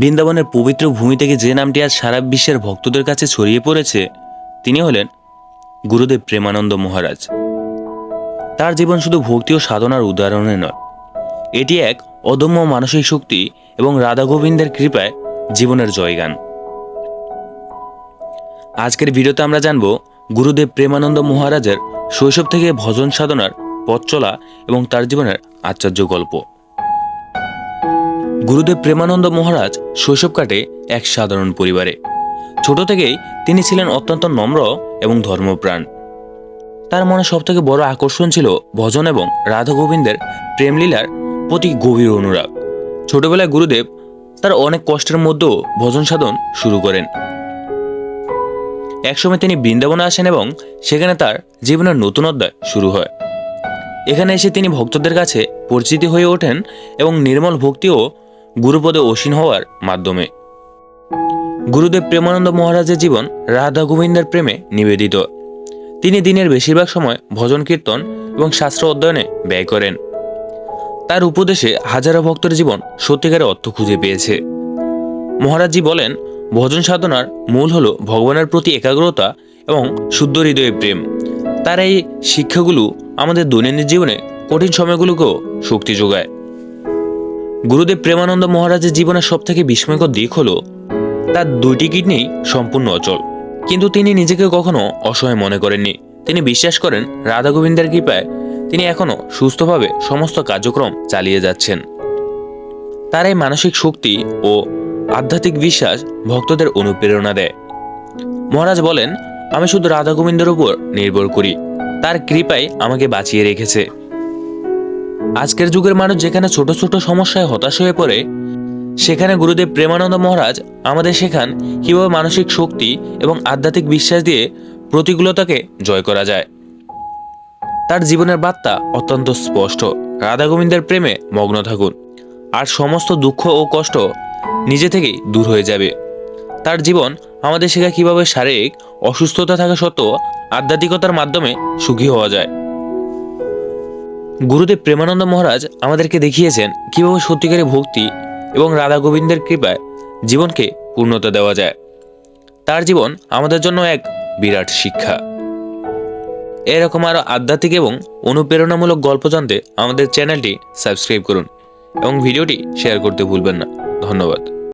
বৃন্দাবনের পবিত্র ভূমি থেকে যে নামটি আজ সারা বিশ্বের ভক্তদের কাছে ছড়িয়ে পড়েছে, তিনি হলেন গুরুদেব প্রেমানন্দ মহারাজ। তার জীবন শুধু ভক্তি ও সাধনার উদাহরণে নয়, এটি এক অদম্য মানসিক শক্তি এবং রাধা গোবিন্দের কৃপায় জীবনের জয়গান। আজকের ভিডিওতে আমরা জানব গুরুদেব প্রেমানন্দ মহারাজের শৈশব থেকে ভজন সাধনার পথ চলা এবং তার জীবনের আশ্চর্য গল্প। গুরুদেব প্রেমানন্দ মহারাজ শৈশব কাটে এক সাধারণ পরিবারে। ছোট থেকেই তিনি ছিলেন অত্যন্ত নম্র এবং ধর্মপ্রাণ। তার মনে সবথেকে বড় আকর্ষণ ছিল ভজন এবং রাধা গোবিন্দের প্রেমলীলার প্রতি গভীর অনুরাগ। ছোটবেলায় গুরুদেব তার অনেক কষ্টের মধ্যেও ভজন সাধন শুরু করেন। একসময় তিনি বৃন্দাবনে আসেন এবং সেখানে তার জীবনের নতুন অধ্যায় শুরু হয়। এখানে এসে তিনি ভক্তদের কাছে পরিচিতি হয়ে ওঠেন এবং নির্মল ভক্তি ও গুরুপদে অসীন হওয়ার মাধ্যমে। গুরুদেব প্রেমানন্দ মহারাজের জীবন রাধা গোবিন্দের প্রেমে নিবেদিত। তিনি দিনের বেশিরভাগ সময় ভজন কীর্তন এবং শাস্ত্র অধ্যয়নে ব্যয় করেন। তার উপদেশে হাজারো ভক্তের জীবন সত্যিকারের অর্থ খুঁজে পেয়েছে। মহারাজজি বলেন, ভজন সাধনার মূল হল ভগবানের প্রতি একাগ্রতা এবং শুদ্ধ হৃদয়ের প্রেম। তার এই শিক্ষাগুলো আমাদের দৈনন্দিন জীবনে কঠিন সময়গুলোকেও শক্তি যোগায়। গুরুদেব প্রেমানন্দ মহারাজের জীবনের সবথেকে বিস্ময়কর দিক হলো, তার দুইটি কিডনি সম্পূর্ণ অচল। কিন্তু তিনি নিজেকে কখনো অসহায় মনে করেননি। তিনি বিশ্বাস করেন রাধা গোবিন্দের কৃপায় তিনি এখনও সুস্থভাবে সমস্ত কার্যক্রম চালিয়ে যাচ্ছেন। তার এই মানসিক শক্তি ও আধ্যাত্মিক বিশ্বাস ভক্তদের অনুপ্রেরণা দেয়। মহারাজ বলেন, আমি শুধু রাধা গোবিন্দের উপর নির্ভর করি। তার কৃপাই আমাকে বাঁচিয়ে রেখেছে। আজকের যুগের মানুষ যেখানে ছোট ছোট সমস্যায় হতাশ হয়ে পড়ে, সেখানে গুরুদেব প্রেমানন্দ মহারাজ আমাদের শেখান কীভাবে মানসিক শক্তি এবং আধ্যাত্মিক বিশ্বাস দিয়ে প্রতিকূলতাকে জয় করা যায়। তার জীবনের বার্তা অত্যন্ত স্পষ্ট। রাধা গোবিন্দের প্রেমে মগ্ন থাকুন। আর সমস্ত দুঃখ ও কষ্ট নিজে থেকেই দূর হয়ে যাবে। তার জীবন আমাদের শেখা কীভাবে শারীরিক অসুস্থতা থাকা সত্ত্বেও আধ্যাত্মিকতার মাধ্যমে সুখী হওয়া যায়। গুরুদেব প্রেমানন্দ মহারাজ আমাদেরকে দেখিয়েছেন কীভাবে সত্যিকারের ভক্তি এবং রাধা গোবিন্দের কৃপায় জীবনকে পূর্ণতা দেওয়া যায়। তার জীবন আমাদের জন্য এক বিরাট শিক্ষা। এরকম আরও আধ্যাত্মিক এবং অনুপ্রেরণামূলক গল্প জানতে আমাদের চ্যানেলটি সাবস্ক্রাইব করুন এবং ভিডিওটি শেয়ার করতে ভুলবেন না। ধন্যবাদ।